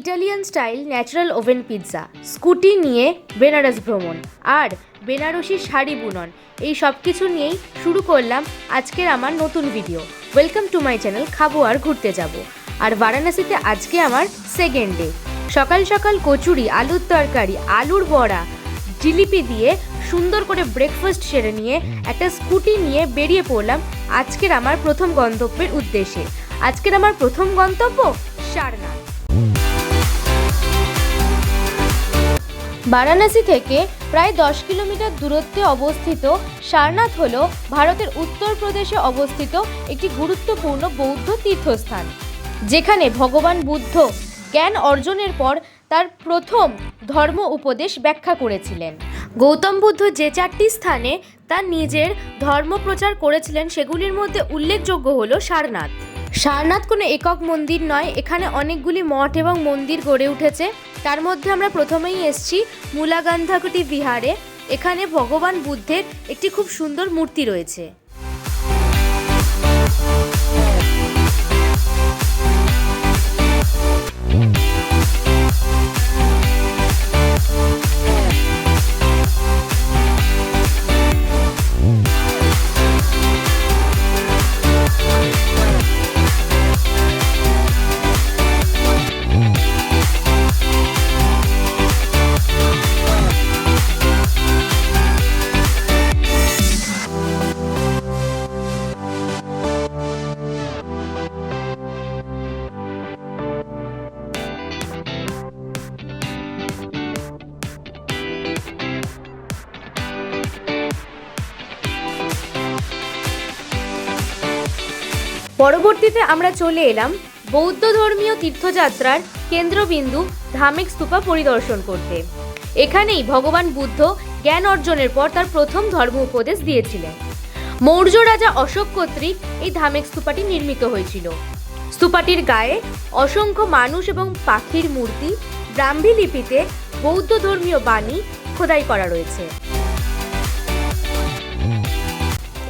Italian style natural oven pizza, scooty নিয়ে বেনারস ভ্রমণ আর বেনারসি শাড়ি বুনন। এই সব কিছু নিয়েই শুরু করলাম আজকের আমার নতুন video welcome to my channel খাব আর ঘুরতে যাব। আর বারাণসীতে আজকে আমার সেকেন্ড ডে সকাল সকাল কচুরি, আলুর তরকারি, আলুর বড়া, জিলিপি দিয়ে সুন্দর করে ব্রেকফাস্ট সেরে নিয়ে একটা স্কুটি নিয়ে বেরিয়ে পড়লাম আজকের আমার প্রথম গন্তব্যের উদ্দেশ্যে। আজকের আমার প্রথম গন্তব্য সারনাথ। বারাণসী থেকে প্রায় দশ কিলোমিটার দূরত্বে অবস্থিত সারনাথ হল ভারতের উত্তরপ্রদেশে অবস্থিত একটি গুরুত্বপূর্ণ বৌদ্ধ তীর্থস্থান, যেখানে ভগবান বুদ্ধ জ্ঞান অর্জনের পর তার প্রথম ধর্ম উপদেশ ব্যাখ্যা করেছিলেন। গৌতম বুদ্ধ যে চারটি স্থানে তার নিজের ধর্ম প্রচার করেছিলেন, সেগুলির মধ্যে উল্লেখযোগ্য হল সারনাথ। সারনাথ কোনো একক মন্দির নয়, এখানে অনেকগুলি মঠ এবং মন্দির গড়ে উঠেছে। তার মধ্যে আমরা প্রথমেই এসছি মূলাগান্ধাকুটি বিহারে। এখানে ভগবান বুদ্ধের একটি খুব সুন্দর মূর্তি রয়েছে। পরবর্তীতে আমরা চলে এলাম বৌদ্ধ ধর্মীয় তীর্থযাত্রার কেন্দ্রবিন্দু ধামেক স্তূপা পরিদর্শন করতে। এখানেই ভগবান বুদ্ধ জ্ঞান অর্জনের পর তার প্রথম ধর্ম উপদেশ দিয়েছিলেন। মৌর্য রাজা অশোক কর্তৃক এই ধামেক স্তূপাটি নির্মিত হয়েছিল। স্তূপাটির গায়ে অসংখ্য মানুষ এবং পাখির মূর্তি, ব্রাহ্মী লিপিতে বৌদ্ধ ধর্মীয় বাণী খোদাই করা রয়েছে।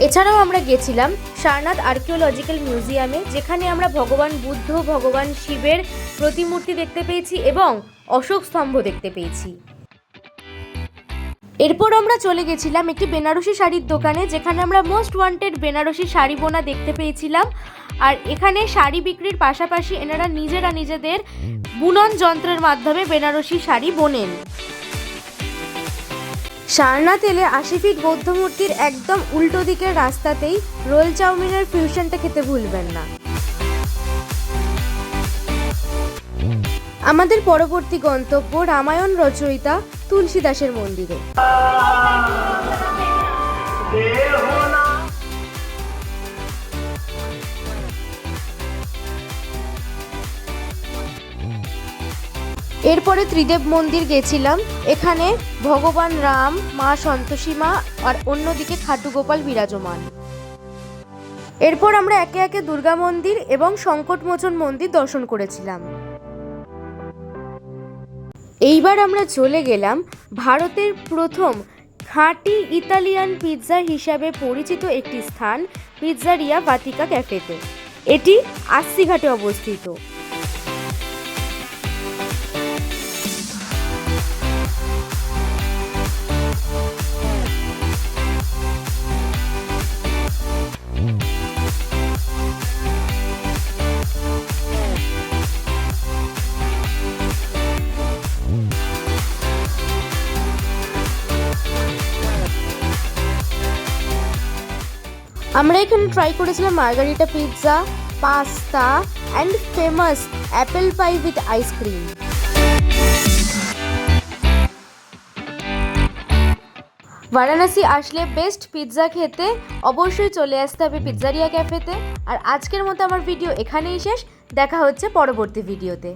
এছাড়াও আমরা গেছিলাম সারনাথ আর্কিওলজিক্যাল মিউজিয়ামে, যেখানে আমরা ভগবান বুদ্ধ, ভগবান শিবের প্রতিমূর্তি দেখতে পেয়েছি এবং অশোক স্তম্ভ দেখতে পেয়েছি। এরপর আমরা চলে গেছিলাম একটি বেনারসি শাড়ির দোকানে, যেখানে আমরা মোস্ট ওয়ান্টেড বেনারসি শাড়ি বোনা দেখতে পেয়েছিলাম। আর এখানে শাড়ি বিক্রির পাশাপাশি এনারা নিজেরা নিজেদের বুনন যন্ত্রের মাধ্যমে বেনারসি শাড়ি বোনেন। সারনাথ এলে আশি ফিট বৌদ্ধ মূর্তির একদম উল্টো দিকের রাস্তাতেই রোল চাউমিনের ফিউশনটা খেতে ভুলবেন না। আমাদের পরবর্তী গন্তব্য রামায়ণ রচয়িতা তুলসীদাসের মন্দিরে। এরপরে ত্রিদেব মন্দির গেছিলাম। এখানে ভগবান রাম, মা সন্তোষী মা আর অন্যদিকে খাটু গোপাল বিরাজমান। এরপর আমরা একে একে দুর্গা মন্দির এবং সংকটমোচন মন্দির দর্শন করেছিলাম। এইবার আমরা চলে গেলাম ভারতের প্রথম খাঁটি ইতালিয়ান পিৎজা হিসাবে পরিচিত একটি স্থান, পিৎজারিয়া ভাতিকা ক্যাফেতে। এটি আস্তিঘাটে অবস্থিত। আমরা এখানে ট্রাই করেছিলাম margherita pizza pasta and famous apple pie with ice cream Varanasi আসলে বেস্ট পিৎজা খেতে অবশ্যই চলে আসতে হবে পিৎজারিয়া ক্যাফেতে আর আজকের মতো আমার ভিডিও এখানেই শেষ। দেখা হচ্ছে পরবর্তী ভিডিওতে